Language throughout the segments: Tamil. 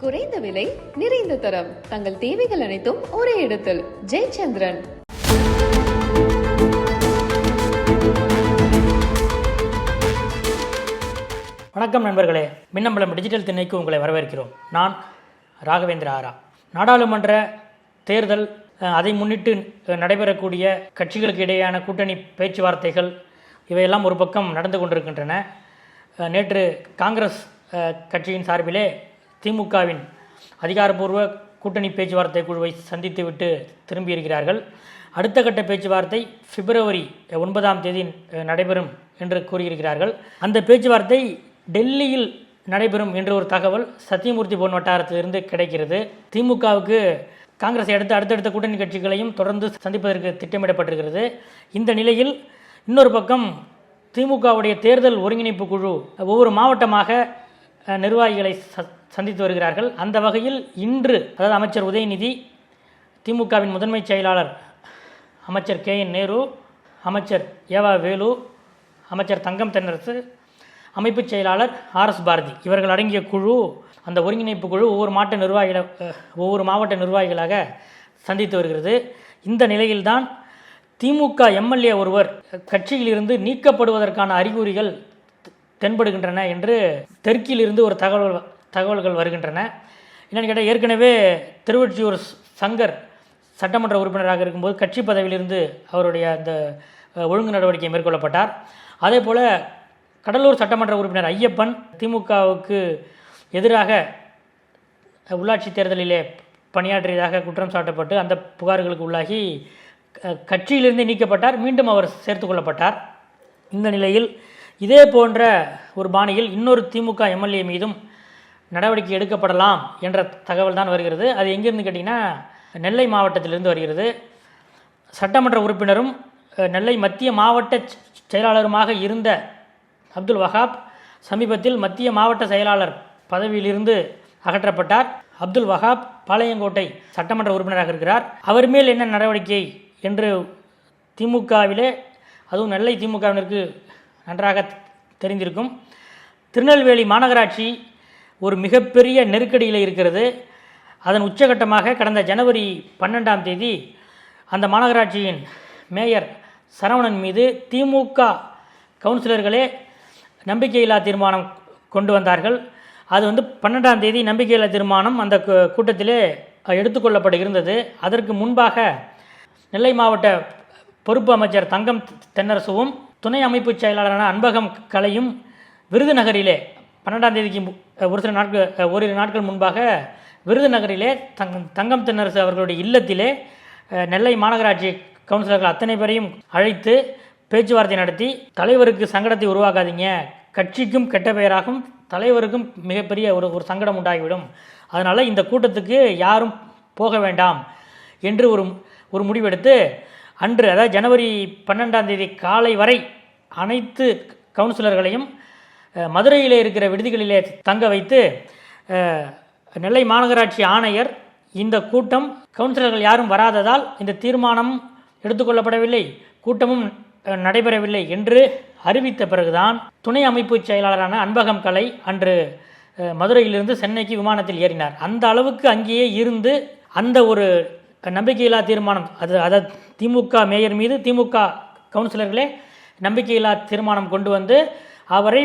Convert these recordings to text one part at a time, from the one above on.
குறைந்த விலை நிறைந்த தரம். தங்கள் தேவைகள் அனைத்தும் ஒரே இடத்தில். ஜெயச்சந்திரன். வணக்கம் நண்பர்களே. மின்னம்பலம் டிஜிட்டல் திணைக்கு உங்களை வரவேற்கிறோம். நான் ராகவேந்திர ஆரா. நாடாளுமன்ற தேர்தல் அதை முன்னிட்டு நடைபெறக்கூடிய கட்சிகளுக்கு இடையேயான கூட்டணி பேச்சுவார்த்தைகள் இவையெல்லாம் ஒரு பக்கம் நடந்து கொண்டிருக்கின்றன. நேற்று காங்கிரஸ் கட்சியின் சார்பிலே திமுகவின் அதிகாரப்பூர்வ கூட்டணி பேச்சுவார்த்தை குழுவை சந்தித்துவிட்டு திரும்பியிருக்கிறார்கள். அடுத்த கட்ட பேச்சுவார்த்தை பிப்ரவரி ஒன்பதாம் தேதி நடைபெறும் என்று கூறியிருக்கிறார்கள். அந்த பேச்சுவார்த்தை டெல்லியில் நடைபெறும் என்ற ஒரு தகவல் சத்தியமூர்த்தி பொன் வட்டாரத்திலிருந்து கிடைக்கிறது. திமுகவுக்கு காங்கிரஸை அடுத்து அடுத்தடுத்த கூட்டணி கட்சிகளையும் தொடர்ந்து சந்திப்பதற்கு திட்டமிடப்பட்டிருக்கிறது. இந்த நிலையில் இன்னொரு பக்கம் திமுகவுடைய தேர்தல் ஒருங்கிணைப்பு குழு ஒவ்வொரு மாவட்டமாக நிர்வாகிகளை ச- சந்தித்து வருகிறார்கள். அந்த வகையில் இன்று அதாவது அமைச்சர் உதயநிதி திமுகவின் முதன்மை செயலாளர் அமைச்சர் கே என் நேரு அமைச்சர் ஏவா வேலு அமைச்சர் தங்கம் தென்னரசு அமைப்புச் செயலாளர் ஆர்எஸ் பாரதி இவர்கள் அடங்கிய குழு அந்த ஒருங்கிணைப்பு குழு ஒவ்வொரு மாவட்ட நிர்வாகிகள ஒவ்வொரு மாவட்ட நிர்வாகிகளாக சந்தித்து வருகிறது. இந்த நிலையில்தான் திமுக எம்எல்ஏ ஒருவர் கட்சியிலிருந்து நீக்கப்படுவதற்கான அறிகுறிகள் தென்படுகின்றன என்று தெற்கிலிருந்து ஒரு தகவல் தகவல்கள் வருகின்றன. என்னென்னு கேட்டால் ஏற்கனவே திருவொற்றியூர் சங்கர் சட்டமன்ற உறுப்பினராக இருக்கும்போது கட்சி பதவியிலிருந்து அவருடைய அந்த ஒழுங்கு நடவடிக்கை மேற்கொள்ளப்பட்டார். அதே போல் கடலூர் சட்டமன்ற உறுப்பினர் ஐயப்பன் திமுகவுக்கு எதிராக உள்ளாட்சி தேர்தலிலே பணியாற்றியதாக குற்றம் சாட்டப்பட்டு அந்த புகார்களுக்கு உள்ளாகி க- கட்சியிலிருந்து நீக்கப்பட்டார். மீண்டும் அவர் சேர்த்து கொள்ளப்பட்டார். இந்த நிலையில் இதே போன்ற ஒரு பாணியில் இன்னொரு திமுக எம்எல்ஏ மீதும் நடவடிக்கை எடுக்கப்படலாம் என்ற தகவல் தான் வருகிறது. அது எங்கேருந்து கேட்டிங்கன்னா நெல்லை மாவட்டத்திலிருந்து வருகிறது. சட்டமன்ற உறுப்பினரும் நெல்லை மத்திய மாவட்ட செ- செயலாளருமாக இருந்த அப்துல் வஹாப் சமீபத்தில் மத்திய மாவட்ட செயலாளர் பதவியிலிருந்து அகற்றப்பட்டார். அப்துல் வஹாப் பாளையங்கோட்டை சட்டமன்ற உறுப்பினராக இருக்கிறார். அவர் மேல் என்ன நடவடிக்கை என்று திமுகவிலே அதுவும் நெல்லை திமுகவினருக்கு நன்றாக தெரிந்திருக்கும். திருநெல்வேலி மாநகராட்சி ஒரு மிகப்பெரிய நெருக்கடியில் இருக்கிறது. அதன் உச்சகட்டமாக கடந்த ஜனவரி பன்னெண்டாம் தேதி அந்த மாநகராட்சியின் மேயர் சரவணன் மீது திமுக கவுன்சிலர்களே நம்பிக்கையில்லா தீர்மானம் கொண்டு வந்தார்கள். அது வந்து பன்னெண்டாம் தேதி நம்பிக்கையில்லா தீர்மானம் அந்த கூட்டத்திலே எடுத்துக்கொள்ளப்பட இருந்தது அதற்கு முன்பாக நெல்லை மாவட்ட பொறுப்பு அமைச்சர் தங்கம் தென்னரசுவும் துணை அமைப்பு செயலாளரான அன்பகம் கலையும் விருதுநகரிலே பன்னெண்டாம் தேதிக்கு ஒரு சில நாட்கள் ஓரிரு நாட்கள் முன்பாக விருதுநகரிலே தங்கம் தங்கம் தென்னரசு அவர்களுடைய இல்லத்திலே நெல்லை மாநகராட்சி கவுன்சிலர்கள் அத்தனை பேரையும் அழைத்து பேச்சுவார்த்தை நடத்தி தலைவருக்கு சங்கடத்தை உருவாக்காதீங்க. கட்சிக்கும் கெட்ட பெயராகும் தலைவருக்கும் மிகப்பெரிய ஒரு ஒரு சங்கடம் உண்டாகிவிடும். அதனால் இந்த கூட்டத்துக்கு யாரும் போக வேண்டாம் என்று ஒரு ஒரு முடிவெடுத்து அன்று அதாவது ஜனவரி பன்னெண்டாம் தேதி காலை வரை அனைத்து கவுன்சிலர்களையும் மதுரையில் இருக்கிற விடுதிகளிலே தங்க வைத்து நெல்லை மாநகராட்சி ஆணையர் இந்த கூட்டம் கவுன்சிலர்கள் யாரும் வராததால் இந்த தீர்மானம் எடுத்துக்கொள்ளப்படவில்லை கூட்டமும் நடைபெறவில்லை என்று அறிவித்த பிறகுதான் துணை அமைப்பு செயலாளரான அன்பகம் கலை அன்று மதுரையிலிருந்து சென்னைக்கு விமானத்தில் ஏறினார். அந்த அளவுக்கு அங்கேயே இருந்து அந்த ஒரு நம்பிக்கையில்லா தீர்மானம். அது அதை திமுக மேயர் மீது திமுக கவுன்சிலர்களே நம்பிக்கையில்லா தீர்மானம் கொண்டு வந்து அவரை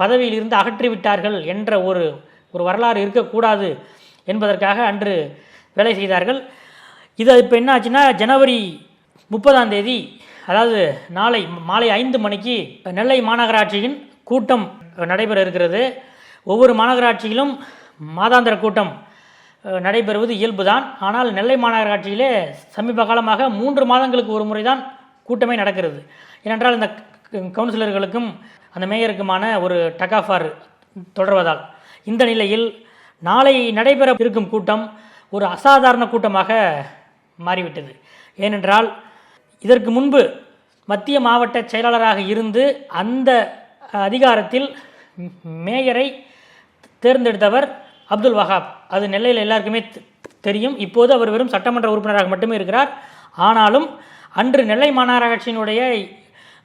பதவியிலிருந்து அகற்றிவிட்டார்கள் என்ற ஒரு ஒரு வரலாறு இருக்கக்கூடாது என்பதற்காக அன்று வேலை செய்தார்கள். இது இப்போ என்ன ஆச்சுன்னா ஜனவரி முப்பதாம் தேதி அதாவது நாளை மாலை ஐந்து மணிக்கு நெல்லை மாநகராட்சியின் கூட்டம் நடைபெற இருக்கிறது. ஒவ்வொரு மாநகராட்சியிலும் மாதாந்திர கூட்டம் நடைபெறுவது இயல்புதான். ஆனால் நெல்லை மாநகராட்சியிலே சமீப காலமாக மூன்று மாதங்களுக்கு ஒரு முறை தான் கூட்டமே நடக்கிறது. ஏனென்றால் இந்த கவுன்சிலர்களுக்கும் அந்த மேயருக்குமான ஒரு டகாஃபார் தொடர்வதால். இந்த நிலையில் நாளை நடைபெற இருக்கும் கூட்டம் ஒரு அசாதாரண கூட்டமாக மாறிவிட்டது. ஏனென்றால் இதற்கு முன்பு மத்திய மாவட்ட செயலாளராக இருந்து அந்த அதிகாரத்தில் மேயரை தேர்ந்தெடுத்தவர் அப்துல் வஹாப். அது நெல்லையில் எல்லாருக்குமே தெரியும். இப்போது அவர் வெறும் சட்டமன்ற உறுப்பினராக மட்டுமே இருக்கிறார். ஆனாலும் அன்று நெல்லை மாநகராட்சியினுடைய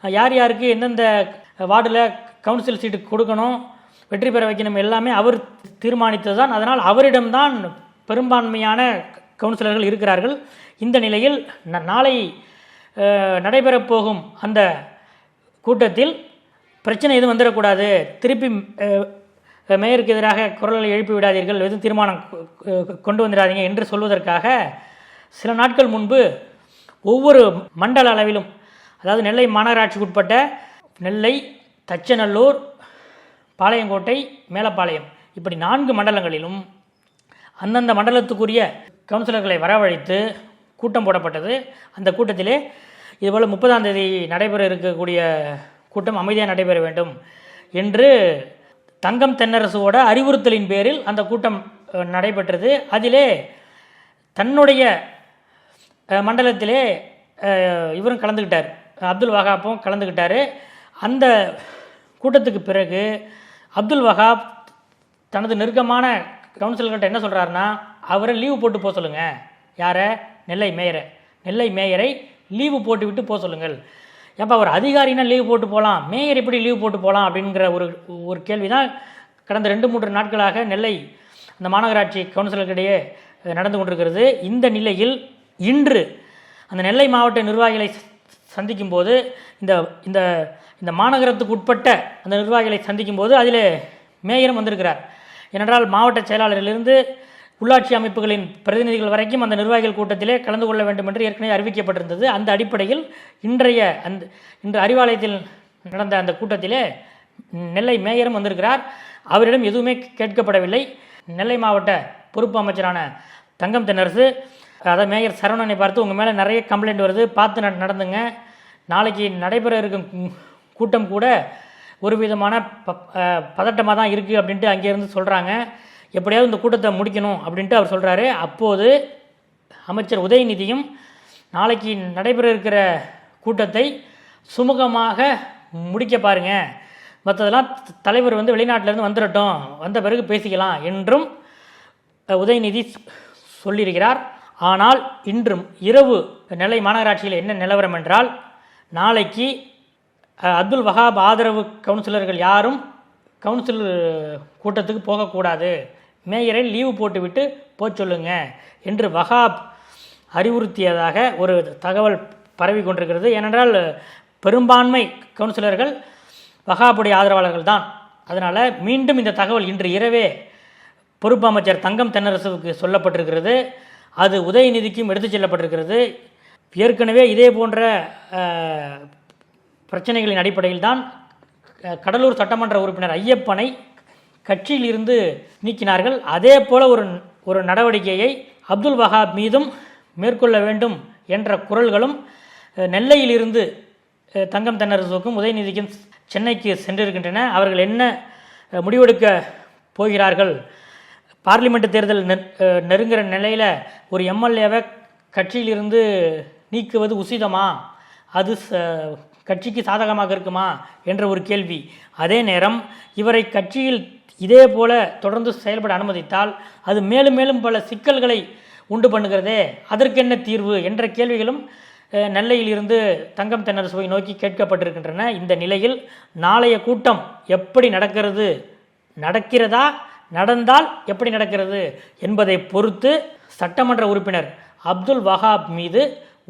யார் யாருக்கு எந்தெந்த வார்டில் கவுன்சில் சீட்டு கொடுக்கணும் வெற்றி பெற வைக்கணும் எல்லாமே அவர் தீர்மானித்தது தான் அதனால் அவரிடம்தான் பெரும்பான்மையான கவுன்சிலர்கள் இருக்கிறார்கள். இந்த நிலையில் ந- நாளை நடைபெறப்போகும் அந்த கூட்டத்தில் பிரச்சனை எதுவும் வந்துடக்கூடாது. திருப்பி மேயருக்கு எதிராக குரல்களை எழுப்பி விடாதீர்கள் எதுவும் தீர்மானம் கொ- கொண்டு வந்துடாதீங்க என்று சொல்வதற்காக சில நாட்கள் முன்பு ஒவ்வொரு மண்டல அளவிலும் அதாவது நெல்லை மாநகராட்சிக்கு உட்பட்ட நெல்லை தச்சநல்லூர் பாளையங்கோட்டை மேலப்பாளையம் இப்படி நான்கு மண்டலங்களிலும் அந்தந்த மண்டலத்துக்குரிய கவுன்சிலர்களை வரவழைத்து கூட்டம் போடப்பட்டது. அந்த கூட்டத்திலே இதுபோல் முப்பதாம் தேதி நடைபெற இருக்கக்கூடிய கூட்டம் அமைதியாக நடைபெற வேண்டும் என்று தங்கம் தென்னரசுவோட அறிவுறுத்தலின் பேரில் அந்த கூட்டம் நடைபெற்றது. அதிலே தன்னுடைய மண்டலத்திலே இவரும் கலந்துக்கிட்டார் அப்துல் வஹாப்பும் கலந்துக்கிட்டார் அந்த கூட்டத்துக்கு பிறகு அப்துல் வஹாப் தனது நெருக்கமான கவுன்சிலர்கிட்ட என்ன சொல்கிறாருன்னா அவரை லீவு போட்டு போக சொல்லுங்கள் யாரை? நெல்லை மேயரை. நெல்லை மேயரை லீவு போட்டு விட்டு போக சொல்லுங்கள். ஏப்பா ஒரு அதிகாரினா லீவ் போட்டு போகலாம் மேயர் எப்படி லீவ் போட்டு போகலாம் அப்படிங்கிற ஒரு ஒரு கேள்வி தான் கடந்த ரெண்டு மூன்று நாட்களாக நெல்லை அந்த மாநகராட்சி கவுன்சிலர்களிடையே நடந்து கொண்டிருக்கிறது. இந்த நிலையில் இன்று அந்த நெல்லை மாவட்ட நிர்வாகிகளை சந்திக்கும் போது இந்த இந்த இந்த மாநகரத்துக்கு உட்பட்ட அந்த நிர்வாகிகளை சந்திக்கும் போது அதில் மேயரும் வந்திருக்கிறார். ஏனென்றால் மாவட்ட செயலாளரிலிருந்து உள்ளாட்சி அமைப்புகளின் பிரதிநிதிகள் வரைக்கும் அந்த நிர்வாகிகள் கூட்டத்திலே கலந்து கொள்ள வேண்டும் என்று ஏற்கனவே அறிவிக்கப்பட்டிருந்தது. அந்த அடிப்படையில் இன்றைய அந்த இன்று அறிவாலயத்தில் நடந்த அந்த கூட்டத்திலே நெல்லை மேயரும் வந்திருக்கிறார். அவரிடம் எதுவுமே கேட்கப்படவில்லை. நெல்லை மாவட்ட பொறுப்பு அமைச்சரான தங்கம் தென்னரசு அதை மேயர் சரவணனை பார்த்து உங்கள் மேலே நிறைய கம்ப்ளைண்ட் வருது பார்த்து நட- நடந்துங்க. நாளைக்கு நடைபெற இருக்கும் கூட்டம் கூட ஒரு விதமான ப பதட்டமாக தான் இருக்குது அப்படின்ட்டு அங்கேருந்து சொல்கிறாங்க எப்படியாவது இந்த கூட்டத்தை முடிக்கணும் அப்படின்ட்டு அவர் சொல்கிறாரு அப்போது அமைச்சர் உதயநிதியும் நாளைக்கு நடைபெற இருக்கிற கூட்டத்தை சுமூகமாக முடிக்க பாருங்கள் மற்றதெல்லாம் தலைவர் வந்து வெளிநாட்டிலேருந்து வந்துடட்டும் வந்த பிறகு பேசிக்கலாம் என்றும் உதயநிதி சொல்லியிருக்கிறார். ஆனால் இன்றும் இரவு நெல்லை மாநகராட்சியில் என்ன நிலவரம் என்றால் நாளைக்கு அப்துல் வஹாப் ஆதரவு கவுன்சிலர்கள் யாரும் கவுன்சில் கூட்டத்துக்கு போகக்கூடாது. மேயரை லீவு போட்டுவிட்டு போச் சொல்லுங்க என்று வஹாப் அறிவுறுத்தியதாக ஒரு தகவல் பரவி கொண்டிருக்கிறது. ஏனென்றால் பெரும்பான்மை கவுன்சிலர்கள் வகாபுடைய ஆதரவாளர்கள் தான். அதனால் மீண்டும் இந்த தகவல் இன்று இரவே பொறுப்பு அமைச்சர் தங்கம் தென்னரசுவுக்கு சொல்லப்பட்டிருக்கிறது. அது உதயநிதிக்கும் எடுத்துச் செல்லப்பட்டிருக்கிறது. ஏற்கனவே இதே போன்ற பிரச்சனைகளின் அடிப்படையில் தான் கடலூர் சட்டமன்ற உறுப்பினர் ஐயப்பனை கட்சியிலிருந்து நீக்கினார்கள். அதே போல ஒரு ஒரு நடவடிக்கையை அப்துல் வஹாப் மீதும் மேற்கொள்ள வேண்டும் என்ற குரல்களும் நெல்லையிலிருந்து தங்கம் தென்னரசுக்கும் உதயநிதிக்கும் சென்னைக்கு சென்றிருக்கின்றன. அவர்கள் என்ன முடிவெடுக்க போகிறார்கள்? பார்லிமெண்ட் தேர்தல் நெருங்குகிற நிலையில் ஒரு எம்எல்ஏவை கட்சியிலிருந்து நீக்குவது உசிதமா? அது ச- கட்சிக்கு சாதகமாக இருக்குமா என்ற ஒரு கேள்வி. அதே நேரம் இவரை கட்சியில் இதே போல தொடர்ந்து செயல்பட அனுமதித்தால் அது மேலும் மேலும் பல சிக்கல்களை உண்டு பண்ணுகிறதே. அதற்கென்ன தீர்வு என்ற கேள்விகளும் நெல்லையிலிருந்து நெல்லையில் இருந்து தங்கம் தென்னரசுவை நோக்கி கேட்கப்பட்டிருக்கின்றன. இந்த நிலையில் நாளைய கூட்டம் எப்படி நடக்கிறது? நடக்கிறதா? நடந்தால் எப்படி நடக்கிறது என்பதை பொறுத்து சட்டமன்ற உறுப்பினர் அப்துல் வஹாப் மீது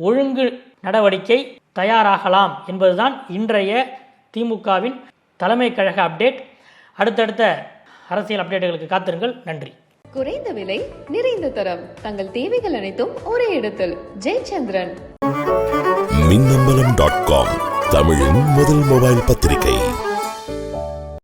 ஒழுங்கு நடவடிக்கை தயாராகலாம் என்பதுதான் இன்றைய திமுகவின் தலைமை கழக அப்டேட் அடுத்தடுத்த அரசியல் அப்டேட்டுகளுக்கு காத்திருங்கள். நன்றி. குறைந்த விலை நிறைந்த தரம். தங்கள் தேவைகள் அனைத்தும் ஒரே இடத்தில். ஜெயச்சந்திரன். மின்னம்பலம் டாட் காம் தமிழின் முதல் மொபைல் பத்திரிகை.